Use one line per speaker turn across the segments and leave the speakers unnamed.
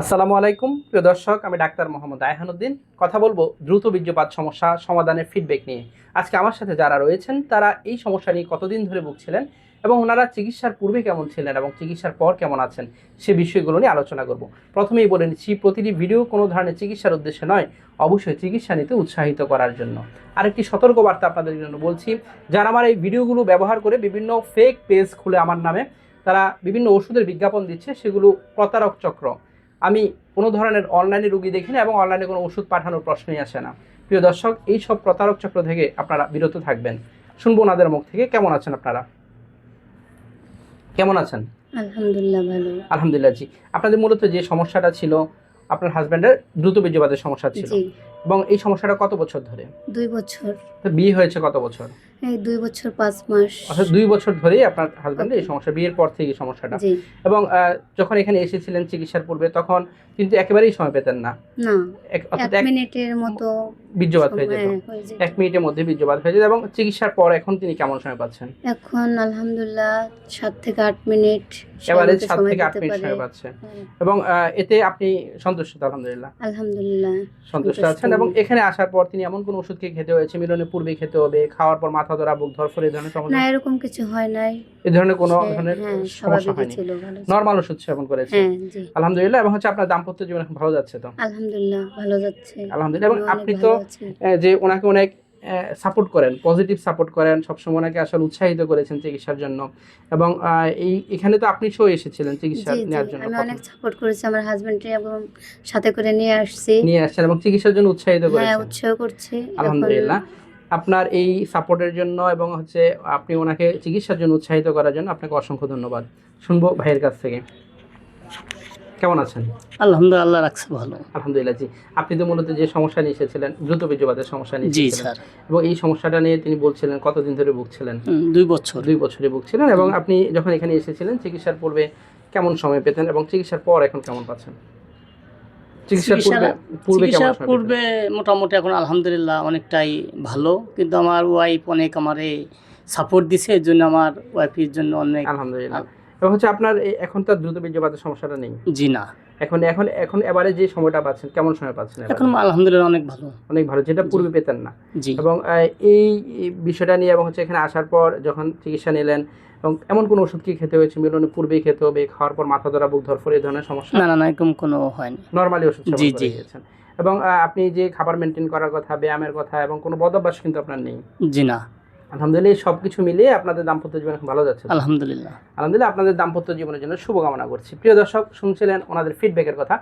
আসসালামু আলাইকুম, প্রিয় দর্শক, আমি ডাক্তার মোহাম্মদ আয়হানুদ্দিন। কথা বলব দ্রুত বীর্যপাত সমস্যা সমাধানের ফিডব্যাক নিয়ে। আজকে আমার সাথে যারা রয়েছেন, তারা এই সমস্যা নিয়ে কতদিন ধরে ভুগছিলেন এবং ওনারা চিকিৎসার পূর্বে কেমন ছিলেন এবং চিকিৎসার পর কেমন আছেন, সে বিষয়গুলো নিয়ে আলোচনা করব। প্রথমেই বলে নিচ্ছি, প্রতিটি ভিডিও কোনো ধরনের চিকিৎসার উদ্দেশ্যে নয়, অবশ্যই চিকিৎসা নিতে উৎসাহিত করার জন্য। আরেকটি সতর্কবার্তা আপনাদের জন্য বলছি, যারা আমার এই ভিডিওগুলো ব্যবহার করে বিভিন্ন ফেক পেজ খুলে আমার নামে, তারা বিভিন্ন ওষুধের বিজ্ঞাপন দিচ্ছে, সেগুলো প্রতারক চক্র। আমি কোনো ধরনের অনলাইনে রুগী দেখি না এবং অনলাইনে কোনো ওষুধ পাঠানোর প্রশ্নই আসে না। প্রিয় দর্শক এই সব প্রতারক চক্র থেকে আপনারা বিরত থাকবেন। শুনব ওনাদের মুখ থেকে। কেমন আছেন আপনারা? কেমন আছেন?
আলহামদুলিল্লাহ ভালো।
আলহামদুলিল্লাহ জি। আপনাদের মূলত যে সমস্যাটা ছিল আপনার হাজব্যান্ডের দ্রুত বীর্যপাতের সমস্যা ছিল। এবং এই সমস্যাটা কত বছর ধরে?
দুই বছর।
তো বিয়ে হয়েছে কত বছর?
এই দুই বছর পাঁচ মাস।
অর্থাৎ দুই বছর ধরেই আপনার হাজব্যান্ডের এই সমস্যা বিয়ের পর থেকে সমস্যাটা। এবং যখন এখানে এসেছিলেন চিকিৎসার পূর্বে তখন কিন্তু একেবারেই সময় পেতেন না।
না।
এক-
মিনিটের মতো
বীর্যপাত হয়ে যেত। এক মিনিটের মধ্যে বীর্যপাত হয়ে যেত এবং চিকিৎসার পর এখন তিনি কেমন সময় পাচ্ছেন?
এখন আলহামদুলিল্লাহ সাত থেকে আট মিনিট আমাকে
সাত থেকে আট মিনিট সময় পাচ্ছে।
হ্যাঁ,
এবং এতে আপনি সন্তুষ্ট আলহামদুলিল্লাহ?
আলহামদুলিল্লাহ
সন্তুষ্ট
সন্তুষ্ট।
আছেন এবং এখানে আসার পর তিনি এমন কোন ওষুধ কি খেতে হয়েছে? মিলনের পূর্বে খেতে হবে খাওয়ার পর মাথা ধরা বুক ধরফর এই ধরনের
না এরকম কিছু হয় নাই।
এই ধরনের কোনো ধরনের
হ্যাঁ
সমস্যা হয়নি। নর্মাল ওষুধ সেবন করেছে?
হ্যাঁ
আলহামদুলিল্লাহ এবং হচ্ছে আপনার দাম্পত্য জীবন এখন ভালো যাচ্ছে তো?
আলহামদুলিল্লাহ ভালো যাচ্ছে।
আলহামদুলিল্লাহ এবং আপনি তো যে ওনাকে অনেক সাপোর্ট করেন পজিটিভ সাপোর্ট করেন সবসময় ওনাকে আসলে উৎসাহিত করেছেন চিকিৎসার জন্য। এবং এই এখানে তো আপনি শো এসেছিলেন চিকিৎসা নেওয়ার জন্য
আমি অনেক সাপোর্ট করেছি আমার হাজবেন্ডকে এবং সাথে করে নিয়ে আসছি।
নিয়ে আসছেন এবং চিকিৎসার জন্য উৎসাহিত
হ্যাঁ
করেছেন।
উৎসাহ করছি।
আলহামদুলিল্লাহ। আপনার এই সাপোর্টের জন্য এবং হচ্ছে আপনি ওনাকে চিকিৎসার জন্য উৎসাহিত করার জন্য আপনাকে অসংখ্য ধন্যবাদ। শুনব ভাইয়ের কাছ থেকে। কেমন আছেন?
আলহামদুলিল্লাহ রাখছে ভালো।
আলহামদুলিল্লাহ জি। আপনি তো মূলত যে সমস্যা নিয়ে এসেছিলেন দ্রুত বীর্যপাতের সমস্যা নিয়ে
জি স্যার।
এবং এই সমস্যাটা নিয়ে তিনি বলছিলেন কতদিন ধরে ভুগছিলেন?
দুই বছর।
দুই বছরে ভুগছিলেন এবং আপনি যখন এখানে এসেছিলেন চিকিৎসার পূর্বে কেমন সময় পেতেন এবং চিকিৎসার পর এখন কেমন পাচ্ছেন?
চিকিৎসা-
পূর্বে
মোটামুটি এখন আলহামদুলিল্লাহ অনেকটাই ভালো। কিন্তু আমার ওয়াইফ অনেক আমারে সাপোর্ট দিছে এর জন্য আমার ওয়াইফের জন্য অনেক
আলহামদুলিল্লাহ। এবং হচ্ছে আপনার এখন তো দ্রুত বীর্যপাতের সমস্যাটা নেই?
জি না।
এখন এখন এখন এবারে যে সময়টা পাচ্ছেন কেমন সময় পাচ্ছেন
এখন আলহামদুলিল্লাহ অনেক ভালো।
অনেক ভালো যেটা পূর্বে পেতেন না। এবং এই বিষয়টা নিয়ে এবং হচ্ছে এখানে আসার পর যখন চিকিৎসা নিলেন এবং এমন কোনো ওষুধ কি খেতে হয়েছে? মিলনের পূর্বেই খেতে হবে খাওয়ার পর মাথা ধরা বুক ধরফর এই ধরনের সমস্যা?
না না না এরকম কোনো হয়নি।
নর্মালি ওষুধ
জি, জি।
এবং আপনি যে খাবার মেনটেন করার কথা ব্যায়ামের কথা এবং কোনো বদভ্যাস কিন্তু আপনার নেই?
জি না।
আলহামদুলিল্লাহ সব কিছু মিলিয়ে আপনাদের দাম্পত্য জীবন এখন ভালো যাচ্ছে।
আলহামদুলিল্লাহ।
আলহামদুলিল্লাহ আপনাদের দাম্পত্য জীবনের জন্য শুভকামনা করছি। প্রিয় দর্শক শুনছিলেন ওনাদের ফিডব্যাকের কথা।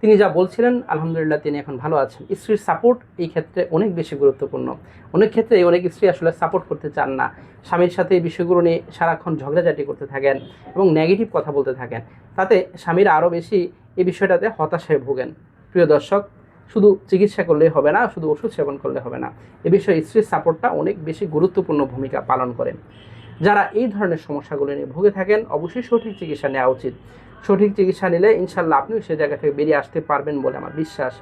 তিনি যা বলছিলেন আলহামদুলিল্লাহ তিনি এখন ভালো আছেন। স্ত্রীর সাপোর্ট এই ক্ষেত্রে অনেক বেশি গুরুত্বপূর্ণ। অনেক ক্ষেত্রে অনেক স্ত্রী আসলে সাপোর্ট করতে চান না। স্বামীর সাথে এই বিষয়গুলো নিয়ে সারাক্ষণ ঝগড়াঝাটি করতে থাকেন এবং নেগেটিভ কথা বলতে থাকেন। তাতে স্বামীরা আরও বেশি এই বিষয়টাতে হতাশায় ভোগেন। প্রিয় দর্শক শুধু চিকিৎসা করলেই হবে না, শুধু ওষুধ সেবন করলে হবে না। এ বিষয়ে স্ত্রীর সাপোর্টটা অনেক বেশি গুরুত্বপূর্ণ ভূমিকা পালন করেন। যারা এই ধরনের সমস্যাগুলো নিয়ে ভুগে থাকেন, অবশ্যই সঠিক চিকিৎসা নেওয়া উচিত। সঠিক চিকিৎসা নিলে ইনশাল্লাহ আপনিও সে জায়গা থেকে বেরিয়ে আসতে পারবেন বলে আমার বিশ্বাস।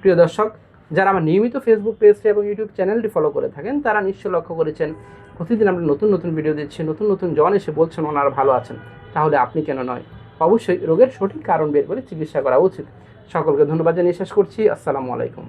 প্রিয় দর্শক, যারা আমার নিয়মিত ফেসবুক পেজটি এবং ইউটিউব চ্যানেলটি ফলো করে থাকেন, তারা নিশ্চয় লক্ষ্য করেছেন, প্রতিদিন আমরা নতুন নতুন ভিডিও দিচ্ছি, নতুন নতুন জন এসে বলছেন, ওনারা ভালো আছেন। তাহলে আপনি কেন নয়? অবশ্যই রোগের সঠিক কারণ বের করে চিকিৎসা করা উচিত। সকলকে ধন্যবাদ জানিয়ে শেষ করছি। আসসালামু আলাইকুম।